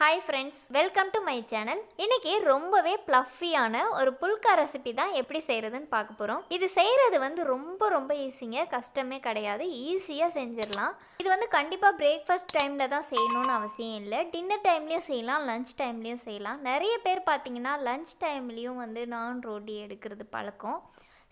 Hi friends welcome to my channel இன்னைக்கு ரொம்பவே ப்ளஃபியான ஒரு புல்கா ரெசிபி தான் எப்படி செய்கிறதுன்னு பார்க்க போகிறோம் இது செய்கிறது வந்து ரொம்ப ரொம்ப ஈஸிங்க கஷ்டமே கிடையாது. ஈஸியாக செஞ்சிடலாம். இது வந்து கண்டிப்பாக பிரேக்ஃபாஸ்ட் டைமில் தான் செய்யணும்னு அவசியம் இல்லை. டின்னர் டைம்லேயும் செய்யலாம் லஞ்ச் டைம்லேயும் செய்யலாம். நிறைய பேர் பார்த்தீங்கன்னா லஞ்ச் டைம்லேயும் வந்து நான் ரோட்டி எடுக்கிறது பழக்கம்.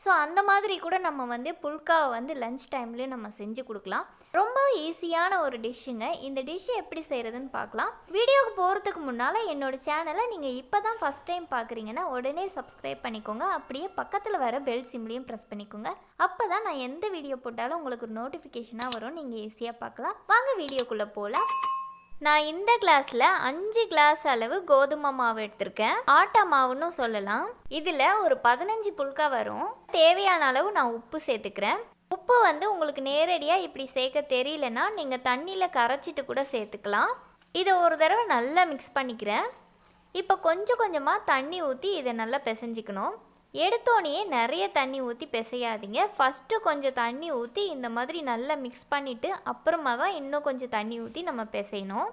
ஸோ அந்த மாதிரி கூட நம்ம வந்து புல்காவை வந்து லஞ்ச் டைம்லேயும் நம்ம செஞ்சு கொடுக்கலாம். ரொம்ப ஈஸியான ஒரு டிஷ்ஷுங்க இந்த டிஷ்ஷை எப்படி செய்கிறதுன்னு பார்க்கலாம் வீடியோவுக்கு போகிறதுக்கு முன்னால் என்னோட சேனலை நீங்கள் இப்போ தான் ஃபஸ்ட் டைம் பார்க்குறீங்கன்னா உடனே சப்ஸ்கிரைப் பண்ணிக்கோங்க. அப்படியே பக்கத்தில் வர பெல் சிம்லையும் ப்ரெஸ் பண்ணிக்கோங்க. அப்போ தான் நான் எந்த வீடியோ போட்டாலும் உங்களுக்கு நோட்டிஃபிகேஷனாக வரும். நீங்கள் ஈஸியாக பார்க்கலாம் வாங்க வீடியோக்குள்ளே போகலாம் நான் இந்த கிளாஸில் அஞ்சு கிளாஸ் அளவு கோதுமை மாவு எடுத்திருக்கேன். ஆட்டா மாவுன்னு சொல்லலாம். இதில் ஒரு பதினஞ்சு புல்கா வரும். தேவையான அளவு நான் உப்பு சேர்த்துக்கிறேன். உப்பு வந்து உங்களுக்கு நேரடியாக இப்படி சேர்க்க தெரியலனா நீங்கள் தண்ணியில் கரைச்சிட்டு கூட சேர்த்துக்கலாம். இதை ஒரு தடவை நல்லா மிக்ஸ் பண்ணிக்கிறேன். இப்போ கொஞ்சம் கொஞ்சமாக தண்ணி ஊற்றி இதை நல்லா பிசைஞ்சிக்கணும். எடுத்தோடனே நிறைய தண்ணி ஊற்றி பிசையாதீங்க. ஃபஸ்ட்டு கொஞ்சம் தண்ணி ஊற்றி இந்த மாதிரி நல்லா மிக்ஸ் பண்ணிவிட்டு அப்புறமா தான் இன்னும் கொஞ்சம் தண்ணி ஊற்றி நம்ம பிசையணும்.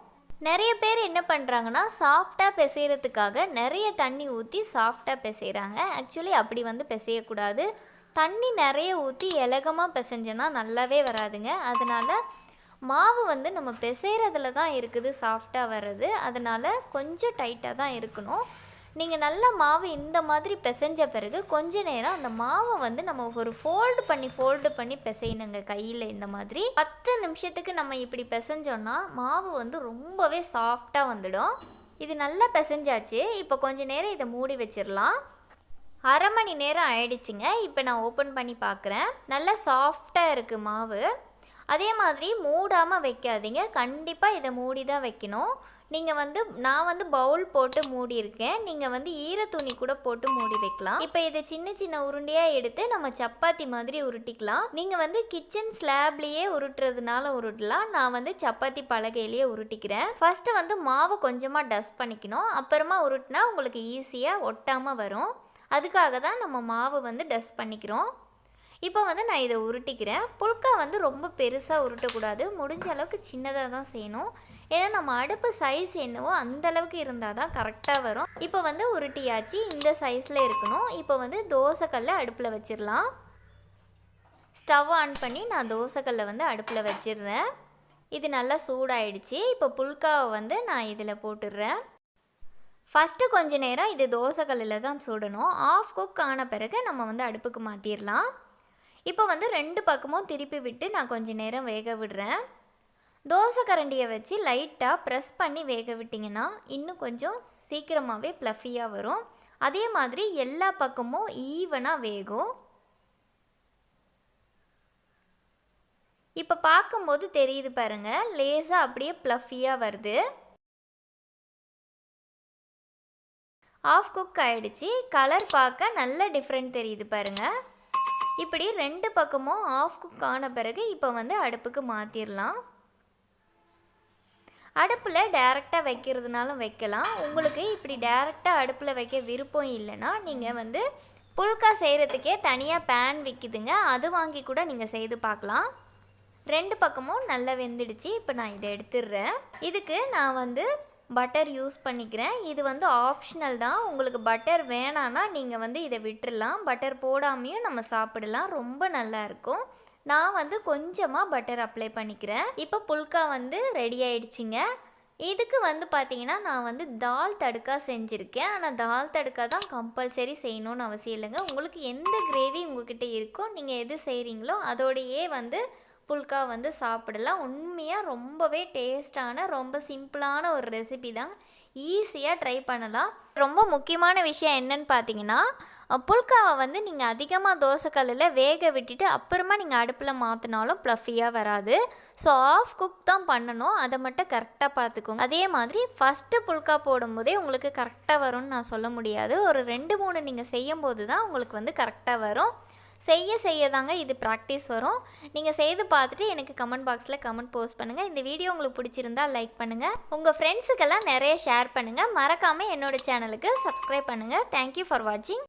நிறைய பேர் என்ன பண்ணுறாங்கன்னா சாஃப்டாக பிசைகிறதுக்காக நிறைய தண்ணி ஊற்றி சாஃப்டாக பிசைகிறாங்க ஆக்சுவலி அப்படி வந்து பிசையக்கூடாது. தண்ணி நிறைய ஊற்றி இலகமாக பிசைஞ்சோன்னா நல்லாவே வராதுங்க. அதனால் மாவு வந்து நம்ம பிசைகிறதுல தான் இருக்குது சாஃப்டாக வர்றது. அதனால் கொஞ்சம் டைட்டாக தான் இருக்கணும். நீங்கள் நல்ல மாவு இந்த மாதிரி பிசைஞ்ச பிறகு கொஞ்ச நேரம் அந்த மாவை வந்து நம்ம ஒரு ஃபோல்டு பண்ணி ஃபோல்டு பண்ணி பிசையணுங்க கையில் இந்த மாதிரி. பத்து நிமிஷத்துக்கு நம்ம இப்படி பிசைஞ்சோன்னா மாவு வந்து ரொம்பவே சாஃப்டாக வந்துடும். இது நல்லா பிசைஞ்சாச்சு. இப்போ கொஞ்ச நேரம் இதை மூடி வச்சிடலாம். அரை மணி நேரம் ஆயிடுச்சுங்க. இப்போ நான் ஓப்பன் பண்ணி பார்க்குறேன். நல்லா சாஃப்டாக இருக்குது மாவு. அதே மாதிரி மூடாமல் வைக்காதீங்க. கண்டிப்பாக இதை மூடி தான் வைக்கணும். நீங்கள் வந்து நான் வந்து பவுல் போட்டு மூடி இருக்கேன் நீங்கள் வந்து ஈர துணி கூட போட்டு மூடி வைக்கலாம். இப்போ இதை சின்ன சின்ன உருண்டையாக எடுத்து நம்ம சப்பாத்தி மாதிரி உருட்டிக்கலாம். நீங்கள் வந்து கிச்சன் ஸ்லாப்லேயே உருட்டுறதுனால உருட்டலாம். நான் வந்து சப்பாத்தி பலகையிலேயே உருட்டிக்கிறேன். ஃபஸ்ட்டு வந்து மாவு கொஞ்சமாக டஸ்ட் பண்ணிக்கணும். அப்புறமா உருட்டினா உங்களுக்கு ஈஸியாக ஒட்டாமல் வரும். அதுக்காக தான் நம்ம மாவு வந்து டஸ்ட் பண்ணிக்கிறோம். இப்போ வந்து நான் இதை உருட்டிக்கிறேன். புல்கா வந்து ரொம்ப பெருசாக உருட்டக்கூடாது. முடிஞ்ச அளவுக்கு சின்னதாக தான் செய்யணும். ஏன்னா நம்ம அடுப்பு சைஸ் என்னவோ அந்த அளவுக்கு இருந்தால் தான் கரெக்டாக வரும். இப்போ வந்து உருட்டியாச்சு. இந்த சைஸில் இருக்கணும். இப்போ வந்து தோசைக்கல்ல அடுப்பில் வச்சிடலாம். ஸ்டவ் ஆன் பண்ணி நான் தோசைக்கல்ல வந்து அடுப்பில் வச்சிடுறேன். இது நல்லா சூடாயிடுச்சு. இப்போ புல்காவை வந்து நான் இதில் போட்டுடுறேன். ஃபஸ்ட்டு கொஞ்ச நேரம் இது தோசைக்கல்லில் தான் சுடணும். ஆஃப் குக் ஆன பிறகு நம்ம வந்து அடுப்புக்கு மாற்றிடலாம் இப்போ வந்து ரெண்டு பக்கமும் திருப்பி விட்டு நான் கொஞ்ச நேரம் வேக விடுறேன். தோசை கரண்டியை வச்சு லைட்டாக ப்ரெஸ் பண்ணி வேக விட்டிங்கன்னா இன்னும் கொஞ்சம் சீக்கிரமாகவே ப்ளஃபியாக வரும். அதே மாதிரி எல்லா பக்கமும் ஈவனாக வேகும். இப்போ பார்க்கும்போது தெரியுது பாருங்கள் லேசாக அப்படியே ப்ளஃபியாக வருது. ஆஃப் குக் ஆயிடுச்சு. கலர் பார்க்க நல்ல டிஃப்ரெண்ட் தெரியுது பாருங்கள் இப்படி ரெண்டு பக்கமும் ஆஃப் குக் ஆன பிறகு இப்போ வந்து அடுப்புக்கு மாற்றிடலாம் அடுப்பில் டேரெக்டாக வைக்கிறதுனாலும் வைக்கலாம். உங்களுக்கு இப்படி டேரெக்டாக அடுப்பில் வைக்க விருப்பம் இல்லைன்னா நீங்கள் வந்து புல்கா செய்கிறதுக்கே தனியாக பேன் விற்கிதுங்க அது வாங்கி கூட நீங்கள் செய்து பார்க்கலாம். ரெண்டு பக்கமும் நல்லா வெந்துடுச்சு. இப்போ நான் இதை எடுத்துடுறேன். இதுக்கு நான் வந்து பட்டர் யூஸ் பண்ணிக்கிறேன். இது வந்து ஆப்ஷனல் தான். உங்களுக்கு பட்டர் வேணான்னா நீங்கள் வந்து இதை விட்டுடலாம் பட்டர் போடாமையும் நம்ம சாப்பிடலாம். ரொம்ப நல்லா இருக்கும். நான் வந்து கொஞ்சமாக பட்டர் அப்ளை பண்ணிக்கிறேன். இப்போ புல்கா வந்து ரெடி ஆயிடுச்சுங்க. இதுக்கு வந்து பார்த்தீங்கன்னா நான் வந்து தால் தடுக்கா செஞ்சுருக்கேன். ஆனால் தால் தடுக்கா தான் கம்பல்சரி செய்யணும்னு அவசியம் இல்லைங்க. உங்களுக்கு எந்த கிரேவி உங்ககிட்ட இருக்கோ நீங்கள் எது செய்கிறீங்களோ அதோடையே வந்து புல்கா வந்து சாப்பிடலாம். உண்மையாக ரொம்பவே டேஸ்டான ரொம்ப சிம்பிளான ஒரு ரெசிபி தான். ஈஸியாக ட்ரை பண்ணலாம். ரொம்ப முக்கியமான விஷயம் என்னன்னு பார்த்தீங்கன்னா புல்காவை வந்து நீங்கள் அதிகமாக தோசைக்கல்லில் வேக விட்டுட்டு அப்புறமா நீங்கள் அடுப்பில் மாற்றினாலும் ப்ளஃபியாக வராது. ஸோ ஆஃப் குக் தான் பண்ணணும். அதை மட்டும் கரெக்டாக பார்த்துக்கோங்க. அதே மாதிரி ஃபஸ்ட்டு புல்கா போடும்போதே உங்களுக்கு கரெக்டாக வரும்னு நான் சொல்ல முடியாது. ஒரு ரெண்டு மூணு நீங்கள் செய்யும் போது தான் உங்களுக்கு வந்து கரெக்டாக வரும். செய்ய செய்ய தாங்க இது ப்ராக்டிஸ் வரும். நீங்கள் செய்து பார்த்துட்டு எனக்கு கமெண்ட் பாக்ஸில் கமெண்ட் போஸ்ட் பண்ணுங்கள் இந்த வீடியோ உங்களுக்கு பிடிச்சிருந்தா லைக் பண்ணுங்கள் உங்கள் ஃப்ரெண்ட்ஸுக்கெல்லாம் நிறைய ஷேர் பண்ணுங்கள் மறக்காமல் என்னோட சேனலுக்கு சப்ஸ்கிரைப் பண்ணுங்கள் தேங்க்யூ ஃபார் வாட்சிங்